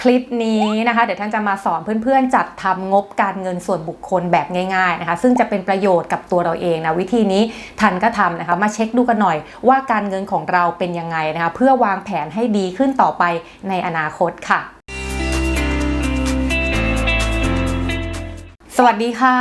คลิปนี้นะคะ เดี๋ยวท่านจะมาสอนเพื่อนๆ จัดทำงบการเงินส่วนบุคคลแบบง่ายๆนะคะ ซึ่งจะเป็นประโยชน์กับตัวเราเองนะวิธีนี้ท่านก็ทำนะคะ มาเช็คดูกันหน่อยว่าการเงินของเราเป็นยังไงนะคะ เพื่อวางแผนให้ดีขึ้นต่อไปในอนาคตค่ะ สวัสดีค่ะ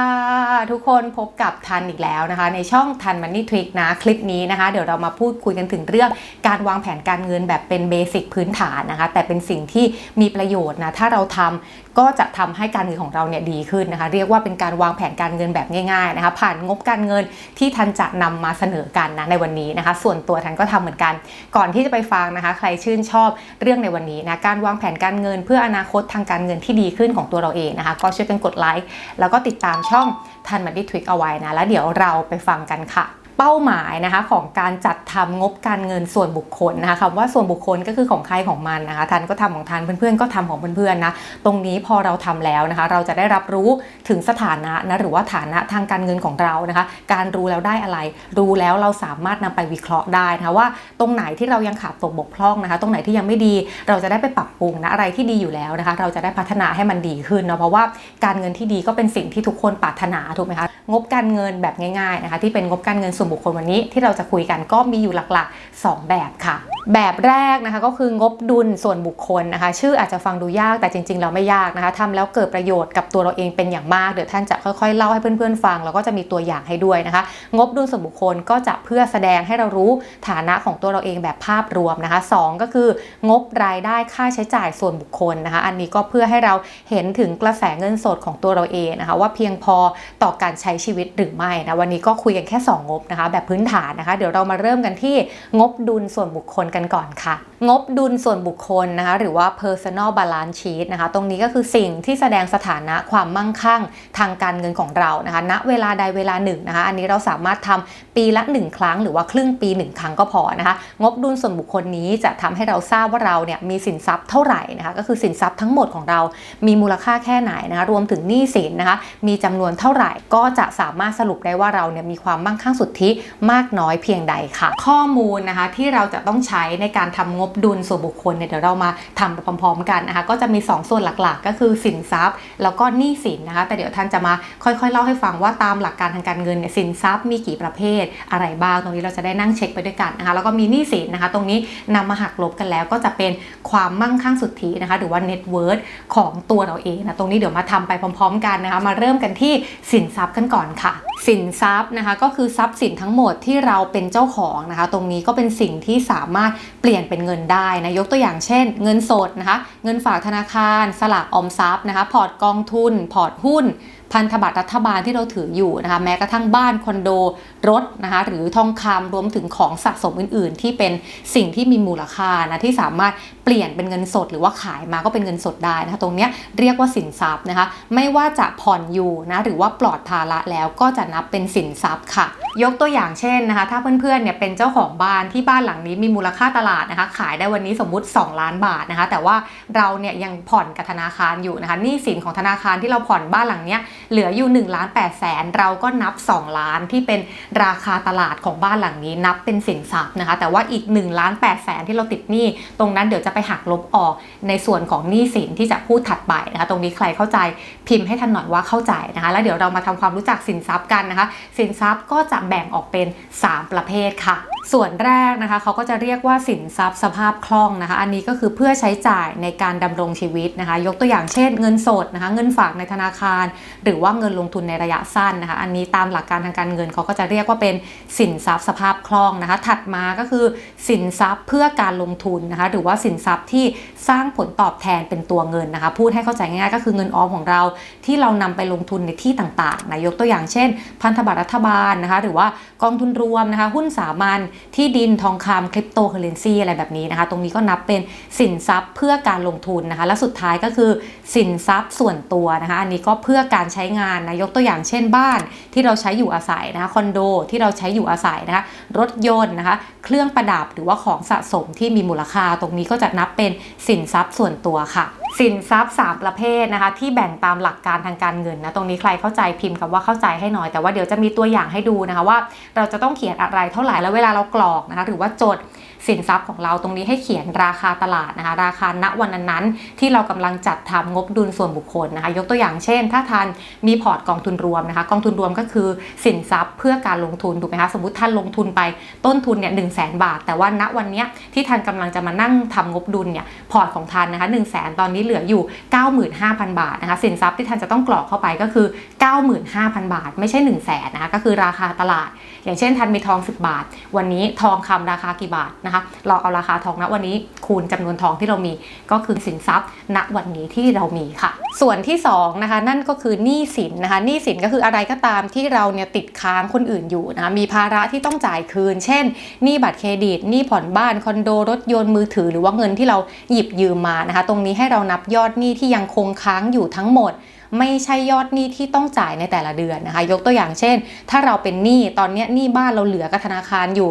ทุกคนพบกับทันอีกแล้วนะคะ ในช่องทันมันนี่ทริคนะคลิปนี้นะคะ เดี๋ยวเรามาพูดคุยกันถึงเรื่องการวางแผนการเงินแบบเป็นเบสิกพื้นฐานนะคะ แต่เป็นสิ่งที่มีประโยชน์นะถ้าเราทำ ก็จะทำให้การเงินของเราเนี่ยดีขึ้นนะคะ เรียกว่าเป็นการวางแผนการเงินแบบง่ายๆนะคะผ่านงบการเงินที่ทันจะนำมาเสนอกันนะในวันนี้นะคะ ส่วนตัวทันก็ทำเหมือนกัน ก่อนที่จะไปฟังนะคะ ใครชื่นชอบเรื่องในวันนี้นะการวางแผนการเงิน เพื่ออนาคตทางการเงินที่ดีขึ้นของตัวเราเองนะคะ ก็ช่วยกันกดไลค์แล้วก็ติดตามช่องทันมันดีทริกเอาไว้นะแล้วเดี๋ยวเราไปฟังกันค่ะ เป้าหมายนะคะของการจัดทำงบการเงินส่วนบุคคลนะคะคำว่าส่วนบุคคลก็คือของใครของมันนะคะทันก็ทำของทันเพื่อนๆก็ทำของเพื่อนๆนะตรงนี้พอเราทำแล้วนะคะ เราจะได้รับรู้ถึงสถานะนะหรือว่าฐานะทางการเงินของเรานะคะ การรู้แล้วได้อะไร รู้แล้วเราสามารถนำไปวิเคราะห์ได้นะคะว่าตรงไหนที่เรายังขาดตกบกพร่องนะคะ ตรงไหนที่ยังไม่ดีเราจะได้ไปปรับปรุงนะอะไรที่ดีอยู่แล้วนะคะ เราจะได้พัฒนาให้มันดีขึ้นเนาะเพราะว่าการเงินที่ดีก็เป็นสิ่งที่ทุกคนปรารถนาถูกไหมคะงบการเงินแบบง่ายๆนะคะที่เป็นงบการเงินส่วนบุคคลวันนี้ที่เราจะคุยกันก็มีอยู่หลักๆ 2 แบบค่ะ แบบแรกนะคะก็คืองบดุลส่วนบุคคลนะคะ ชื่ออาจจะฟังดูยากแต่จริงๆเราไม่ยากนะคะทำแล้วเกิดประโยชน์กับตัวเราเองเป็นอย่างมากเดี๋ยวท่านจะค่อยๆเล่าให้เพื่อนๆฟังแล้วก็จะมีตัวอย่างให้ด้วยนะคะ งบดุลส่วนบุคคลก็จะเพื่อแสดงให้เรารู้ฐานะของตัวเราเองแบบภาพรวมนะคะสองก็คืองบรายได้ค่าใช้จ่ายส่วนบุคคลนะคะ อันนี้ก็เพื่อให้เราเห็นถึงกระแสเงินสดของตัวเราเองนะคะ ว่าเพียงพอต่อการใช้ชีวิตหรือไม่นะวันนี้ก็คุยกันแค่ 2 งบนะคะแบบพื้นฐานนะคะ เดี๋ยวเรามาเริ่มกันที่งบดุลส่วนบุคคลกันก่อนค่ะ งบดุลส่วนบุคคลนะคะ หรือว่า personal balance sheet นะคะ ตรงนี้ก็คือสิ่งที่แสดงสถานะความมั่งคั่งทางการเงินของเรานะคะ ณ เวลาใดเวลาหนึ่งนะคะ อันนี้เราสามารถทำปีละ 1 ครั้ง หรือว่าครึ่งปี 1 ครั้งก็พอนะคะ งบดุลส่วนบุคคลนี้จะทำให้เราทราบว่าเราเนี่ยมีสินทรัพย์เท่าไหร่นะคะ ก็คือสินทรัพย์ทั้งหมดของเรา มีมูลค่าแค่ไหนนะคะ รวมถึงหนี้สินนะคะ มีจำนวนเท่าไหร่ ก็จะสามารถสรุปได้ว่าเราเนี่ยมีความมั่งคั่งสุทธิมากน้อยเพียงใดค่ะ ข้อมูลนะคะที่เราจะต้องใช้ในการทำงบดุลส่วนบุคคลเนี่ยเดี๋ยวเรามาทำไปพร้อม ๆ กันนะคะ ก็จะมี 2 ส่วนหลักๆ ก็คือสินทรัพย์ แล้วก็หนี้สินนะคะ แต่เดี๋ยวท่านจะมาค่อยๆ เล่าให้ฟังว่าตามหลักการทางการเงินเนี่ยสินทรัพย์มีกี่ประเภทอะไรบ้างตรงนี้เราจะได้นั่งเช็คไปด้วยกันนะคะแล้วก็มีหนี้สินนะคะ ตรงนี้นำมาหักลบกันแล้วก็จะเป็นความมั่งคั่งสุทธินะคะ หรือว่า net worth ของตัวเราเองนะตรงนี้เดี๋ยวมาทำไปพร้อม ๆ กันนะคะ มาเริ่มกันที่สินทรัพย์กันก่อนค่ะ สินทรัพย์นะคะก็คือทรัพย์สินทั้งหมดที่เราเป็นเจ้าของนะคะ ตรงนี้ก็เป็นสิ่งที่สามารถเปลี่ยนเป็นเงินได้นะยกตัวอย่างเช่น เงินสดนะคะ เงินฝากธนาคาร สลากออมทรัพย์นะคะ พอร์ตกองทุน พอร์ตหุ้น พันธบัตรรัฐบาลที่เราถืออยู่นะคะแม้กระทั่งบ้านคอนโดรถนะคะหรือทองคำรวมถึงของสะสมอื่น ๆ ที่เป็นสิ่งที่มีมูลค่านะที่สามารถเปลี่ยนเป็นเงินสด หรือว่าขายมาก็เป็นเงินสดได้นะคะตรงนี้เรียกว่าสินทรัพย์นะคะไม่ว่าจะผ่อนอยู่นะหรือว่าปลอดภาระแล้วก็จะนับเป็นสินทรัพย์ค่ะ ยกตัวอย่างเช่นนะคะถ้าเพื่อนๆเนี่ยเป็นเจ้าของบ้านที่บ้านหลังนี้มีมูลค่าตลาดนะคะขายได้วันนี้สมมุติ 2 ล้านบาทนะคะแต่ว่าเราเนี่ยยังผ่อนกับธนาคารอยู่นะคะหนี้สินของธนาคารที่เราผ่อนบ้านหลังเนี้ยเหลืออยู่1ล้าน8แสนเราก็นับ 2 ล้านที่เป็นราคาตลาดของบ้านหลังนี้ นับเป็นสินทรัพย์นะคะ แต่ว่าอีก1ล้าน8แสนที่เราติดหนี้ ตรงนั้นเดี๋ยวจะไปหักลบออกในส่วนของหนี้สินที่จะพูดถัดไปนะคะ ตรงนี้ใครเข้าใจพิมพ์ให้ทันหน่อยว่าเข้าใจนะคะ แล้วเดี๋ยวเรามาทำความรู้จักสินทรัพย์กันนะคะ สินทรัพย์ก็จะแบ่งออกเป็น 3 ประเภทค่ะส่วนแรกนะคะเขาก็จะเรียกว่าสินทรัพย์สภาพคล่องนะคะ อันนี้ก็คือเพื่อใช้จ่ายในการดำรงชีวิตนะคะ ยกตัวอย่างเช่นเงินสดนะคะ เงินฝากในธนาคาร หรือว่าเงินลงทุนในระยะสั้นนะคะ อันนี้ตามหลักการทางการเงินเขาก็จะเรียกว่าเป็นสินทรัพย์สภาพคล่องนะคะ ถัดมาก็คือสินทรัพย์เพื่อการลงทุนนะคะ หรือว่าสินทรัพย์ที่สร้างผลตอบแทนเป็นตัวเงินนะคะ พูดให้เข้าใจง่ายๆก็คือเงินออมของเราที่เรานำไปลงทุนในที่ต่างๆนะยกตัวอย่างเช่น พันธบัตรรัฐบาลนะคะ หรือว่ากองทุนรวมนะคะ หุ้นสามัญที่ดินทองคำคริปโตเคอเรนซีอะไรแบบนี้นะคะ ตรงนี้ก็นับเป็นสินทรัพย์เพื่อการลงทุนนะคะ และสุดท้ายก็คือสินทรัพย์ส่วนตัวนะคะ อันนี้ก็เพื่อการใช้งานนะยกตัวอย่างเช่นบ้านที่เราใช้อยู่อาศัยนะคะคอนโดที่เราใช้อยู่อาศัยนะคะ รถยนต์นะคะ เครื่องประดับหรือว่าของสะสมที่มีมูลค่า ตรงนี้ก็จะนับเป็นสินทรัพย์ส่วนตัวค่ะ สินทรัพย์ 3 ประเภทนะคะที่แบ่งตามหลักการทางการเงินนะตรงนี้ใครเข้าใจพิมพ์คำว่าเข้าใจให้หน่อยแต่ว่าเดี๋ยวจะมีตัวอย่างให้ดูนะคะว่า เราจะต้องเขียนอะไรเท่าไหร่แล้วเวลาเรากรอกนะคะหรือว่าจด สินทรัพย์ของเราตรงนี้ให้เขียนราคาตลาดนะคะ ราคาณวันนั้นๆ ที่เรากำลังจัดทำงบดุลส่วนบุคคลนะคะ ยกตัวอย่างเช่น ถ้าท่านมีพอร์ตกองทุนรวมนะคะ กองทุนรวมก็คือสินทรัพย์เพื่อการลงทุนถูกไหมคะสมมติท่านลงทุนไปต้นทุนเนี่ยหนึ่งแสนบาท แต่ว่าณวันนี้ที่ท่านกำลังจะมานั่งทำงบดุลเนี่ยพอร์ตของท่านนะคะหนึ่งแสนตอนนี้เหลืออยู่ 95,000 บาทนะคะสินทรัพย์ที่ท่านจะต้องกรอกเข้าไปก็คือ 95,000 บาท ไม่ใช่ 1 0 0 0 0แสนนะคะก็คือราคาตลาดอย่างเช่นท่านมีทอง 10 บาท วันนี้ทองคำราคากี่บาทนะคะ เราเอาราคาทองณวันนี้คูณจำนวนทองที่เรามีก็คือสินทรัพย์ณวันนี้ที่เรามีค่ะ ส่วนที่สองนะคะนั่นก็คือหนี้สินนะคะหนี้สินก็คืออะไรก็ตามที่เราเนี่ยติดค้างคนอื่นอยู่นะคะมีภาระที่ต้องจ่ายคืน เช่นหนี้บัตรเครดิตหนี้ผ่อนบ้านคอนโดรถยนต์มือถือ หรือว่าเงินที่เราหยิบยืมมานะคะ ตรงนี้ให้เรานับยอดหนี้ที่ยังคงค้างอยู่ทั้งหมด ไม่ใช่ยอดหนี้ที่ต้องจ่ายในแต่ละเดือนนะคะ ยกตัวอย่างเช่น ถ้าเราเป็นหนี้ตอนนี้หนี้บ้านเราเหลือกับธนาคารอยู่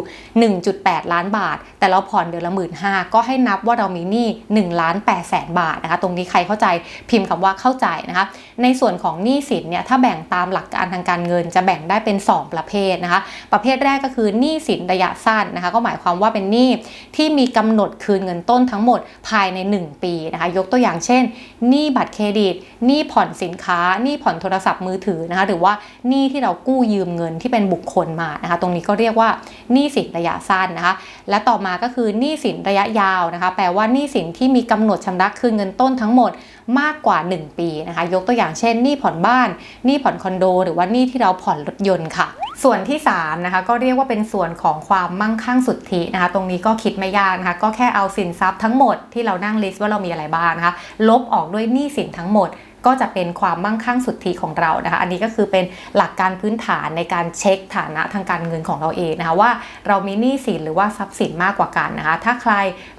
1.8 ล้านบาท แต่เราผ่อนเดือนละหมื่นห้าก็ให้นับว่าเรามีหนี้1ล้าน8แสนบาทนะคะ ตรงนี้ใครเข้าใจพิมพ์คำว่าเข้าใจนะคะ ในส่วนของหนี้สินเนี่ยถ้าแบ่งตามหลักการทางการเงิน จะแบ่งได้เป็น 2 ประเภทนะคะ ประเภทแรกก็คือหนี้สินระยะสั้นนะคะ ก็หมายความว่าเป็นหนี้ที่มีกำหนดคืนเงินต้นทั้งหมดภายใน 1 ปีนะคะ ยกตัวอย่างเช่นหนี้บัตรเครดิตหนี้ผ่อนสินค้าหนี้ผ่อนโทรศัพท์มือถือนะคะ หรือว่าหนี้ที่เรากู้ยืมเงินที่เป็นบุคคลมานะคะ ตรงนี้ก็เรียกว่าหนี้สินระยะสั้นนะคะ และต่อมาก็คือหนี้สินระยะยาวนะคะ แปลว่าหนี้สินที่มีกำหนดชำระคืนเงินต้นทั้งหมด มากกว่า 1 ปีนะคะ ยกตัวอย่างเช่นหนี้ผ่อนบ้านหนี้ผ่อนคอนโด หรือว่าหนี้ที่เราผ่อนรถยนต์ค่ะส่วนที่3นะคะก็เรียกว่าเป็นส่วนของความมั่งคั่งสุทธินะคะ ตรงนี้ก็คิดไม่ยากนะคะ ก็แค่เอาสินทรัพย์ทั้งหมดที่เรานั่งลิสต์ว่าเรามีอะไรบ้างนะคะ ลบออกด้วยหนี้สินทั้งหมด ก็จะเป็นความมั่งคั่งสุทธิของเรานะคะ อันนี้ก็คือเป็นหลักการพื้นฐานในการเช็คฐานะทางการเงินของเราเองนะคะว่าเรามีหนี้สินหรือว่าทรัพย์สินมากกว่ากันนะคะ ถ้าใคร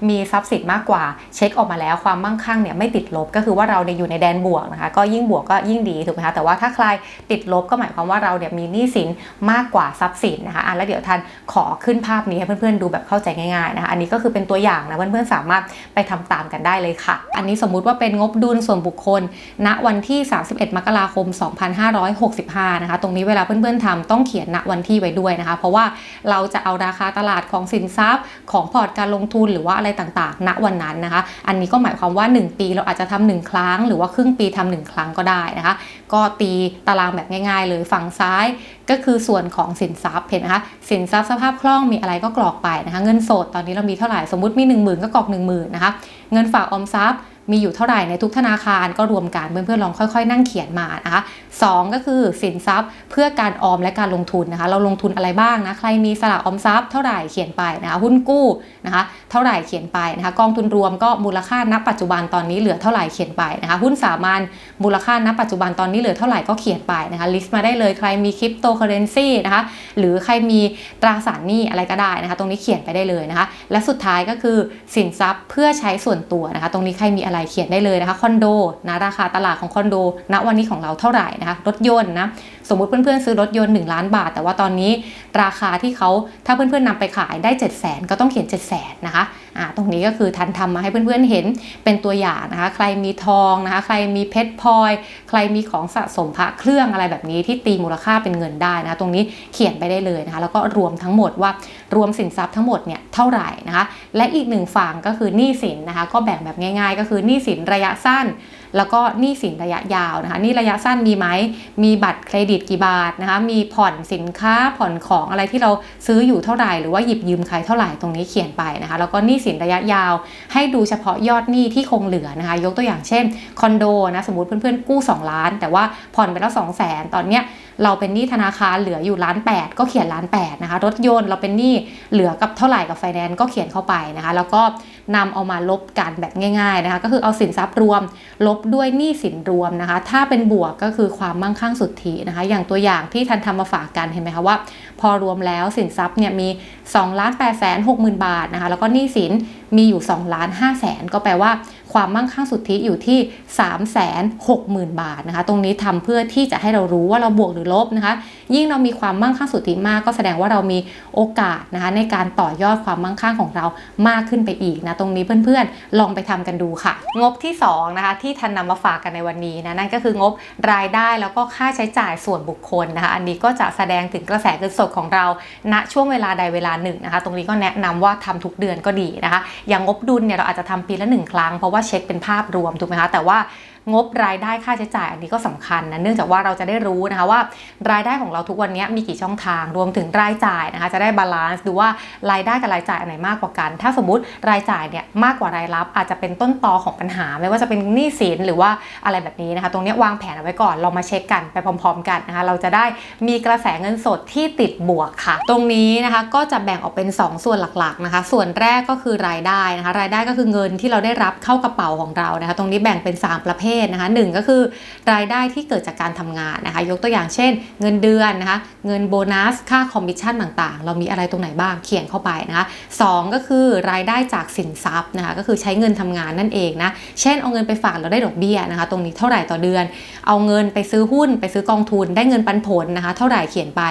มีทรัพย์สินมากกว่าเช็คออกมาแล้วความมั่งคั่งเนี่ยไม่ติดลบก็คือว่าเราเนี่ยอยู่ในแดนบวกนะคะ ก็ยิ่งบวกก็ยิ่งดีถูกไหมคะแต่ว่าถ้าใครติดลบก็หมายความว่าเราเนี่ยมีหนี้สินมากกว่าทรัพย์สินนะคะอะแล้วเดี๋ยวท่านขอขึ้นภาพนี้ให้เพื่อนๆดูแบบเข้าใจง่ายๆนะคะอันนี้ก็คือเป็นตัวอย่างนะเพื่อนๆสามารถไปทำตามกันได้เลยค่ะ อันนี้สมมุติว่าเป็นงบดุลส่วนบุคคลณวันที่ 31 มกราคม 2565 นะคะ ตรงนี้เวลาเพื่อนๆทำต้องเขียนณวันที่ไว้ด้วยนะคะ เพราะว่าเราจะเอาราคาตลาดของสินทรัพย์ของพอร์ตการลงทุนหรือว่าอะไรต่างๆ ณวันนั้นนะคะ อันนี้ก็หมายความว่า 1 ปีเราอาจจะทำหนึ่งครั้ง หรือว่าครึ่งปีทำหนึ่งครั้งก็ได้นะคะ ก็ตีตารางแบบง่ายๆ เลยฝั่งซ้ายก็คือส่วนของสินทรัพย์เห็นนะคะสินทรัพย์สภาพคล่องมีอะไรก็กรอกไปนะคะ เงินสดตอนนี้เรามีเท่าไหร่สมมติมี 1 0,000 ก็กรอก 1 0,000 นะคะ เงินฝากออมทรัพย์ มีอยู่เท่าไหร่ในทุกธนาคารก็รวมกันเพื่อนๆลองค่อยๆ นั่งเขียนมานะคะสองก็คือสินทรัพย์เพื่อการออมและการลงทุนนะคะ เราลงทุนอะไรบ้างนะใครมีสลากออมทรัพย์เท่าไหร่เขียนไปนะคะหุ้นกู้นะคะเท่าไหร่เขียนไปนะคะกองทุนรวมก็มูลค่าณปัจจุบันตอนนี้เหลือเท่าไหร่เขียนไปนะคะหุ้นสามัญมูลค่าณปัจจุบันตอนนี้เหลือเท่าไหร่ก็เขียนไปนะคะลิสต์มาได้เลยใครมีคริปโตเคอเรนซีนะคะหรือใครมีตราสารหนี้อะไรก็ได้นะคะ ตรงนี้เขียนไปได้เลยนะคะ และสุดท้ายก็คือสินทรัพย์เพื่อใช้ส่วนตัวนะคะ ตรงนี้ใครมีอะไรเขียนได้เลยนะคะคอนโดนะราคาตลาดของคอนโดณวันนี้ของเราเท่าไหร่นะคะรถยนต์นะสมมุติเพื่อนๆซื้อรถยนต์ 1 ล้านบาท แต่ว่าตอนนี้ราคาที่เขาถ้าเพื่อนๆนำไปขายได้ 7 0 0 0 0 0 ก็ต้องเขียน 7 0 0 0 0 0 นะคะอ่าตรงนี้ก็คือทันทำมาให้เพื่อนๆเห็นเป็นตัวอย่างนะคะใครมีทองนะคะใครมีเพชรพลอย ใครมีของสะสมพระเครื่องอะไรแบบนี้ที่ตีมูลค่าเป็นเงินได้นะคะตรงนี้เขียนไปได้เลยนะคะแล้วก็รวมทั้งหมดว่ารวมสินทรัพย์ทั้งหมดเนี่ยเท่าไหร่นะคะและอีกหนึ่งฝั่งก็คือหนี้สินนะคะก็แบ่งแบบง่าย ๆ ก็คือหนี้สินระยะสั้น แล้วก็หนี้สินระยะยาวนะคะหนี่ระยะสั้นมีไหมมีบัตรเครดิตกี่บาทนะคะมีผ่อนสินค้าผ่อนของอะไรที่เราซื้ออยู่เท่าไหร่ หรือว่าหยิบยืมใครเท่าไหร่ตรงนี้เขียนไปนะคะแล้วก็หนี้สินระยะยาว ให้ดูเฉพาะยอดหนี้ที่คงเหลือนะคะยกตัวอย่างเช่นคอนโดนะสมมติเพื่อนๆกู้ 2 ล้าน แต่ว่าผ่อนไปแล้ว2 0 0 0 0 0ตอนเนี้ยเราเป็นหนี้ธนาคารเหลืออยู่ล้านแก็เขียนล้านแนะคะรถยนต์เราเป็นหนี้เหลือกับเท่าไหร่กับไฟแนนซ์ก็เขียนเข้าไปนะคะแล้วก็นำเอามาลบกันแบบง่ายๆนะคะก็คือเอาสินทรัพย์รวมลบด้วยหนี้สินรวมนะคะ ถ้าเป็นบวกก็คือความมั่งคั่งสุทธินะคะ อย่างตัวอย่างที่ทันทำมาฝากกันเห็นไหมคะว่า พอรวมแล้วสินทรัพย์เนี่ยมี2ล้าน8แสน6หมื่นบาทนะคะ แล้วก็หนี้สินมีอยู่2ล้าน5แสนก็แปลว่าความมั่งคั่งสุทธิอยู่ที่3แสน6หมื่นบาทนะคะ ตรงนี้ทำเพื่อที่จะให้เรารู้ว่าเราบวกหรือลบนะคะ ยิ่งเรามีความมั่งคั่งสุทธิมาก ก็แสดงว่าเรามีโอกาสนะคะในการต่อยอดความมั่งคั่งของเรามากขึ้นไปอีกนะ ตรงนี้เพื่อนๆ ลองไปทำกันดูค่ะ งบที่2นะคะที่ทันนำมาฝากกันในวันนี้นะนั่นก็คืองบรายได้แล้วก็ค่าใช้จ่ายส่วนบุคคลนะคะ อันนี้ก็จะแสดงถึงกระแสเงินสดของเราณช่วงเวลาใดเวลาหนึ่งนะคะ ตรงนี้ก็แนะนำว่าทำทุกเดือนก็ดีนะคะ อย่างงบดุลเนี่ยเราอาจจะทำปีละหนึ่งครั้งเพราะว่าเช็คเป็นภาพรวมถูกไหมคะแต่ว่างบรายได้ค่าใช้จ่ายอันนี้ก็สำคัญนะเนื่องจากว่าเราจะได้รู้นะคะว่า รายได้ของเราทุกวันนี้มีกี่ช่องทางรวมถึงรายจ่ายนะคะจะได้บาลานซ์ดูว่ารายได้กับรายจ่ายอันไหนมากกว่ากัน ถ้าสมมติรายจ่ายเนี่ยมากกว่ารายรับอาจจะเป็นต้นตอของปัญหา ไม่ว่าจะเป็นหนี้สินหรือว่าอะไรแบบนี้นะคะ ตรงนี้วางแผนเอาไว้ก่อนเรามาเช็คกันไปพร้อม ๆ กันนะคะ เราจะได้มีกระแสเงินสดที่ติดบวกค่ะ ตรงนี้นะคะก็จะแบ่งออกเป็น 2 ส่วนหลักๆนะคะ ส่วนแรกก็คือรายได้นะคะ รายได้ก็คือเงินที่เราได้รับเข้ากระเป๋าของเรานะคะ ตรงนี้แบ่งเป็น 3 ประเภทนะคะหนึ่งก็คือรายได้ที่เกิดจากการทำงานนะคะ ยกตัวอย่างเช่น เงินเดือนนะคะ เงินโบนัส ค่าคอมมิชชั่นต่างๆ เรามีอะไรตรงไหนบ้างเขียนเข้าไปนะคะสองก็คือรายได้จากสินทรัพย์นะคะ ก็คือใช้เงินทำงานนั่นเองนะ เช่นเอาเงินไปฝากเราได้ดอกเบี้ยนะคะ ตรงนี้เท่าไหร่ต่อเดือน เอาเงินไปซื้อหุ้นไปซื้อกองทุน ได้เงินปันผลนะคะ เท่าไหร่เขียนไป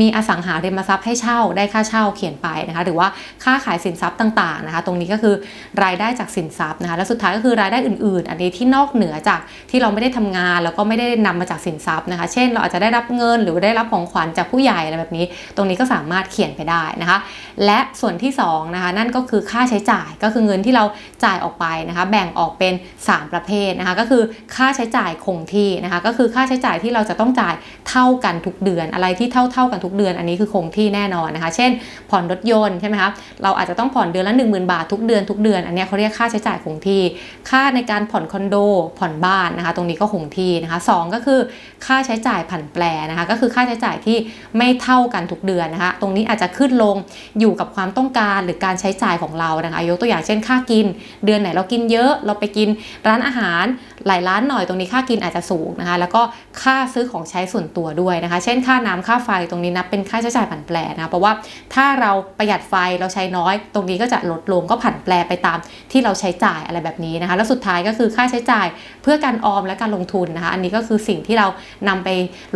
มีอสังหาริมทรัพย์ให้เช่าได้ค่าเช่าเขียนไปนะคะ หรือว่าค่าขายสินทรัพย์ต่างๆนะคะ ตรงนี้ก็คือรายได้จากสินทรัพย์นะคะ และสุดท้ายก็คือรายได้อื่น ๆ อันนี้ที่นอกเหนือจากที่เราไม่ได้ทำงานแล้วก็ไม่ได้นำมาจากสินทรัพย์นะคะ เช่น เราอาจจะได้รับเงินหรือได้รับของขวัญจากผู้ใหญ่อะไรแบบนี้ ตรงนี้ก็สามารถเขียนไปได้นะคะ และส่วนที่สองนะคะนั่นก็คือค่าใช้จ่ายก็คือเงินที่เราจ่ายออกไปนะคะ แบ่งออกเป็น 3 ประเภทนะคะก็คือค่าใช้จ่ายคงที่นะคะก็คือค่าใช้จ่ายที่เราจะต้องจ่ายเท่ากันทุกเดือนอะไรที่เท่าเท่ากันทุกเดือน อันนี้คือคงที่แน่นอนนะคะ เช่น ผ่อนรถยนต์ใช่ไหมคะเราอาจจะต้องผ่อนเดือนละ 1 0,000 บาททุกเดือนทุกเดือนอันนี้เขาเรียกค่าใช้จ่ายคงที่ ค่าในการผ่อนคอนโดผ่อนบ้านนะคะ ตรงนี้ก็คงที่นะคะสองก็คือค่าใช้จ่ายผันแปรนะคะก็คือค่าใช้จ่ายที่ไม่เท่ากันทุกเดือนนะคะ ตรงนี้อาจจะขึ้นลงอยู่กับความต้องการหรือการใช้จ่ายของเรานะคะยกตัวอย่างเช่นค่ากิน เดือนไหนเรากินเยอะเราไปกินร้านอาหารหลายร้านหน่อยตรงนี้ค่ากินอาจจะสูงนะคะ แล้วก็ค่าซื้อของใช้ส่วนตัวด้วยนะคะ เช่นค่าน้ำค่าไฟตรงนี้นับเป็นค่าใช้จ่ายผันแปรนะเพราะว่าถ้าเราประหยัดไฟเราใช้น้อย ตรงนี้ก็จะลดลงก็ผันแปรไปตามที่เราใช้จ่ายอะไรแบบนี้นะคะ แล้วสุดท้ายก็คือค่าใช้จ่ายเพื่อการออมและการลงทุนนะคะ อันนี้ก็คือสิ่งที่เรานำไป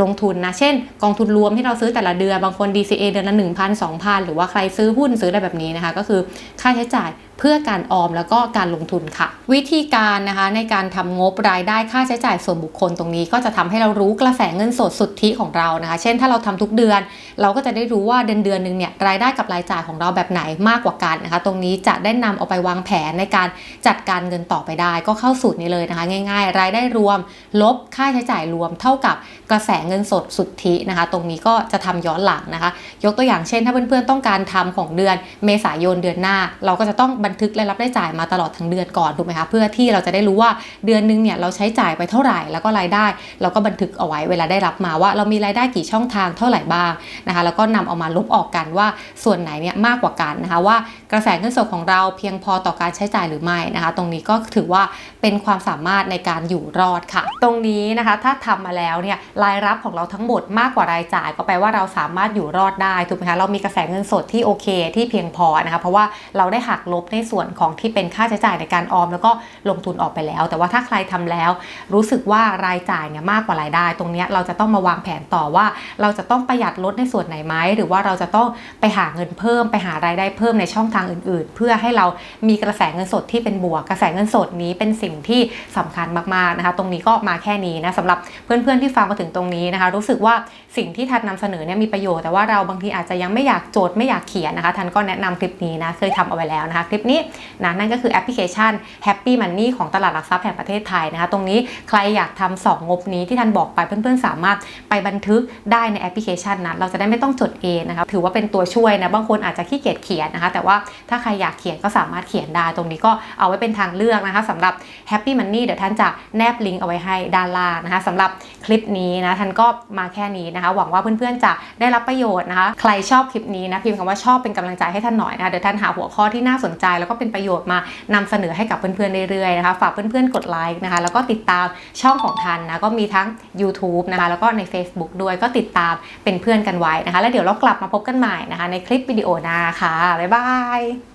ลงทุนนะเช่น กองทุนรวมที่เราซื้อแต่ละเดือนบางคน DCA เดือนละ1,000 2,000 หรือว่าใครซื้อหุ้นซื้ออะไรแบบนี้นะคะ ก็คือค่าใช้จ่ายเพื่อการออมแล้วก็การลงทุนค่ะ วิธีการนะคะในการทำงบรายได้ค่าใช้จ่ายส่วนบุคคลตรงนี้ ก็จะทำให้เรารู้กระแสเงินสดสุทธิของเรานะคะ เช่นถ้าเราทำทุกเดือน เราก็จะได้รู้ว่าเดือนเดือนหนึ่งเนี่ยรายได้กับรายจ่ายของเราแบบไหนมากกว่ากันนะคะ ตรงนี้จะได้นำเอาไปวางแผนในการจัดการเงินต่อไปได้ ก็เข้าสูตรนี้เลยนะคะ ง่าย ๆ รายได้รวม ลบค่าใช้จ่ายรวม เท่ากับกระแสเงินสดสุทธินะคะ ตรงนี้ก็จะทำย้อนหลังนะคะ ยกตัวอย่างเช่น ถ้าเพื่อนๆต้องการทำของเดือนเมษายนเดือนหน้า เราก็จะต้องบันทึกรายรับรายจ่ายมาตลอดทั้งเดือนก่อนถูกไหมคะเพื่อที่เราจะได้รู้ว่าเดือนือนนึงเนี่ยเราใช้จ่ายไปเท่าไหร่แล้วก็รายได้ เราก็บันทึกเอาไว้เวลาได้รับมาว่า เรามีรายได้กี่ช่องทางเท่าไหร่บ้างนะคะแล้วก็นำเอามาลบออกกันว่าส่วนไหนเนี่ยมากกว่ากันนะคะว่ากระแสเงินสดของเราเพียงพอต่อการใช้จ่ายหรือไม่นะคะ ตรงนี้ก็ถือว่าเป็นความสามารถในการอยู่รอดค่ะ ตรงนี้นะคะถ้าทำมาแล้วเนี่ยรายรับของเราทั้งหมดมากกว่ารายจ่าย ก็แปลว่าเราสามารถอยู่รอดได้ถูกไหมคะเรามีกระแสเงินสดที่โอเคที่เพียงพอนะคะเพราะว่าเราได้หักลบในส่วนของที่เป็นค่าใช้จ่ายในการออม แล้วก็ลงทุนออกไปแล้ว แต่ว่าถ้าใครทำแล้ว รู้สึกว่ารายจ่ายเนี่ยมากกว่ารายได้ ตรงนี้เราจะต้องมาวางแผนต่อว่า เราจะต้องประหยัดลดในส่วนไหนไหมหรือว่าเราจะต้องไปหาเงินเพิ่ม ไปหารายได้เพิ่มในช่องทางอื่น ๆ เพื่อให้เรามีกระแสเงินสดที่เป็นบวก กระแสเงินสดนี้เป็นสิ่งที่สำคัญมากๆนะคะ ตรงนี้ก็มาแค่นี้นะสำหรับเพื่อนๆที่ฟังมาถึงตรงนี้นะคะ รู้สึกว่าสิ่งที่ทันนำเสนอเนี่ยมีประโยชน์แต่ว่าเราบางทีอาจจะยังไม่อยากโจทย์ไม่อยากเขียนนะคะทันก็แนะนำคลิปนี้นะเคยทำเอาไว้แล้วนะคะ คลิปนี้นะนั่นก็คือแอปพลิเคชัน Happy Money ของตลาดหลักทรัพย์แห่งประเทศไทยนะคะ ตรงนี้ใครอยากทำสองงบนี้ที่ทันบอกไปเพื่อนๆ สามารถไปบันทึกได้ในแอปพลิเคชันนั้นเราจะได้ไม่ต้องจดเองนะคะถือว่าเป็นตัวช่วยนะบางคนอาจจะขี้เกียจเขียนนะคะ แต่ว่าถ้าใครอยากเขียนก็สามารถเขียนได้ตรงนี้ก็เอาไว้เป็นทางเลือกนะคะสำหรับ Happy Money เดี๋ยวท่านจะแนบลิงก์เอาไว้ให้ด้านล่างนะคะสำหรับคลิปนี้นะท่านก็มาแค่นี้นะคะ หวังว่าเพื่อนๆจะได้รับประโยชน์นะคะ ใครชอบคลิปนี้นะพิมพ์คำว่าชอบเป็นกำลังใจให้ท่านหน่อยนะคะเดี๋ยวท่านหาหัวข้อที่น่าสนใจ แล้วก็เป็นประโยชน์มานำเสนอให้กับเพื่อนๆเรื่อยๆนะคะฝากเพื่อนๆกดไลค์นะคะแล้วก็ติดตามช่องของทันนะก็มีทั้ง YouTube นะคะแล้วก็ใน Facebook ด้วยก็ติดตามเป็นเพื่อนกันไว้นะคะ แล้วเดี๋ยวเรากลับมาพบกันใหม่นะคะ ในคลิปวิดีโอหน้าค่ะ บ๊ายบาย